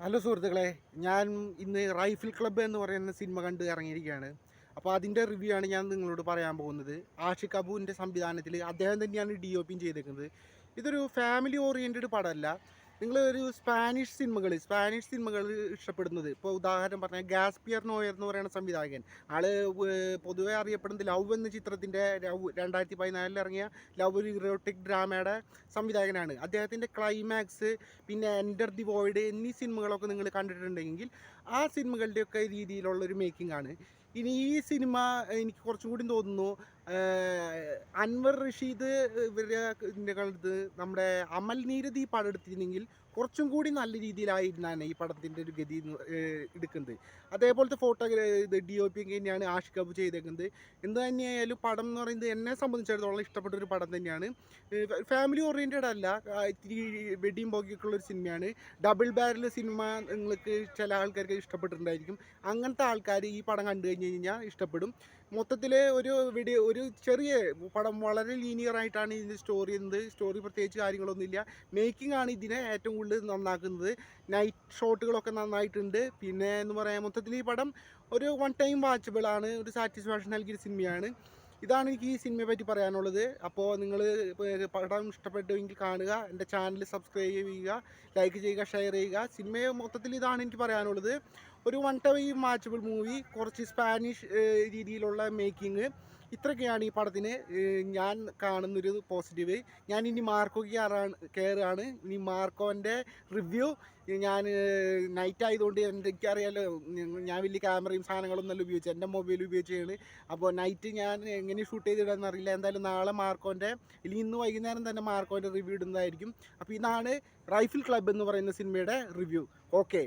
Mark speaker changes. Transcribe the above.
Speaker 1: Hello സുഹൃത്തുക്കളെ ഞാൻ ഇന്ന് റൈഫിൾ ക്ലബ്ബ് എന്ന് പറയുന്ന സിനിമ കണ്ട് ഇറങ്ങിയിരിക്കുകയാണ്. അപ്പോൾ അതിന്റെ റിവ്യൂ ആണ് ഞാൻ നിങ്ങളോട് പറയാൻ പോകുന്നത്. ആഷിഖ് അബുവിന്റെ സംവിധാനത്തിൽ അദ്ദേഹം തന്നെയാണ് ഡി ഒ പിയും ചെയ്തേക്കുന്നത്. ഇതൊരു ഫാമിലി ഓറിയന്റഡ് പടമല്ല. നിങ്ങൾ ഒരു സ്പാനിഷ് സിനിമകൾ സ്പാനിഷ് സിനിമകൾ ഇഷ്ടപ്പെടുന്നത്. ഇപ്പോൾ ഉദാഹരണം പറഞ്ഞാൽ ഗാസ്പിയർ നോയർ എന്ന് പറയുന്ന സംവിധായകൻ. ആൾ പൊതുവെ അറിയപ്പെടുന്നത് ലവ് എന്ന ചിത്രത്തിന്റെ ലവ് രണ്ടായിരത്തി പതിനാലിൽ ഇറങ്ങിയ ലവ് ഒരു ഇറോട്ടിക് ഡ്രാമയുടെ സംവിധായകനാണ്. അദ്ദേഹത്തിന്റെ ക്ലൈമാക്സ് പിന്നെ എന്റർ ദി വോയിഡ് എന്നീ സിനിമകളൊക്കെ നിങ്ങൾ കണ്ടിട്ടുണ്ടെങ്കിൽ ആ സിനിമകളുടെയൊക്കെ രീതിയിലുള്ള ഒരു മേക്കിംഗ് ആണ്. ഇനി ഈ സിനിമ എനിക്ക് കുറച്ചും കൂടി തോന്നുന്നു. അൻവർ റഷീദ് ഇവരുടെ ഇതിന്റെ നമ്മുടെ അമൽ നീരദ് ഈ പടം എടുത്തിരുന്നെങ്കിൽ കുറച്ചും കൂടി നല്ല രീതിയിലായിരുന്നാണ് ഈ പടത്തിന്റെ ഒരു ഗതി എടുക്കുന്നത്. അതേപോലത്തെ ഫോട്ടോഗ്രാഫി ഇത് ഡി ഒ പി തന്നെയാണ് ആഷിഖ് ചെയ്തേക്കുന്നത്. എന്ത് തന്നെയായാലും പടം എന്ന് പറയുന്നത് എന്നെ സംബന്ധിച്ചിടത്തോളം ഇഷ്ടപ്പെട്ട ഒരു പടം തന്നെയാണ്. ഫാമിലി ഓറിയന്റഡ് അല്ല. ഇത്തിരി വെടിയും പോക്കിയൊക്കെയുള്ള ഒരു സിനിമയാണ്. ഡബിൾ ബാരൽ സിനിമ നിങ്ങൾക്ക് ചില ആൾക്കാർക്ക് ഇഷ്ടപ്പെട്ടിട്ടുണ്ടായിരിക്കും. അങ്ങനത്തെ ആൾക്കാർ ഈ പടം കണ്ടു കഴിഞ്ഞ് കഴിഞ്ഞാൽ ഇഷ്ടപ്പെടും. മൊത്തത്തിൽ ഒരു വീഡിയോ ഒരു ചെറിയ പടം വളരെ ലീനിയർ ആയിട്ടാണ് ഇതിന്റെ സ്റ്റോറി എന്നത്. സ്റ്റോറി പ്രത്യേകിച്ച് കാര്യങ്ങളൊന്നുമില്ല. മേക്കിംഗ് ആണ് ഇതിനെ ഏറ്റവും കൂടുതൽ നന്നാക്കുന്നത്. നൈറ്റ് ഷോട്ടുകളൊക്കെ നന്നായിട്ടുണ്ട്. പിന്നെ എന്ന് പറയാൻ മൊത്തത്തിൽ ഈ പടം ഒരു വൺ ടൈം വാച്ചബിൾ ആണ്. ഒരു സാറ്റിസ്ഫാക്ഷൻ നൽകിയ സിനിമയാണ് ഇതാണ് എനിക്ക് ഈ സിനിമയെ പറ്റി പറയാനുള്ളത്. അപ്പോൾ നിങ്ങൾ പടം ഇഷ്ടപ്പെട്ടുവെങ്കിൽ കാണുക. എന്റെ ചാനൽ സബ്സ്ക്രൈബ് ചെയ്യുക. ലൈക്ക് ചെയ്യുക ഷെയർ ചെയ്യുക. സിനിമയെ മൊത്തത്തിൽ ഇതാണ് എനിക്ക് പറയാനുള്ളത്. ഒരു വൺ ടൈം മാച്ചബിൾ മൂവി കുറച്ച് സ്പാനിഷ് രീതിയിലുള്ള മേക്കിംഗ് ഇത്രയൊക്കെയാണ് ഈ പടത്തിന് ഞാൻ കാണുന്നൊരു പോസിറ്റീവ് ഞാൻ ഇനി മാർക്കോ കയറാണ് കയറുകയാണ് ഇനി മാർക്കോന്റെ റിവ്യൂ ഞാൻ നൈറ്റ് ആയതുകൊണ്ട് എനിക്കറിയാലോ ഞാൻ വലിയ ക്യാമറയും സാധനങ്ങളൊന്നും അല്ല ഉപയോഗിച്ചു എന്റെ മൊബൈൽ ഉപയോഗിച്ചാണ് അപ്പോൾ നൈറ്റ് ഞാൻ എങ്ങനെ ഷൂട്ട് ചെയ്തിടാന്ന് അറിയില്ല. എന്തായാലും നാളെ മാർക്കോന്റെ ഇനി ഇന്ന് വൈകുന്നേരം തന്നെ മാർക്കോന്റെ റിവ്യൂ ഇടുന്നതായിരിക്കും. അപ്പോൾ ഇതാണ് റൈഫിൾ ക്ലബ്ബ് എന്ന് പറയുന്ന സിനിമയുടെ റിവ്യൂ ഓക്കെ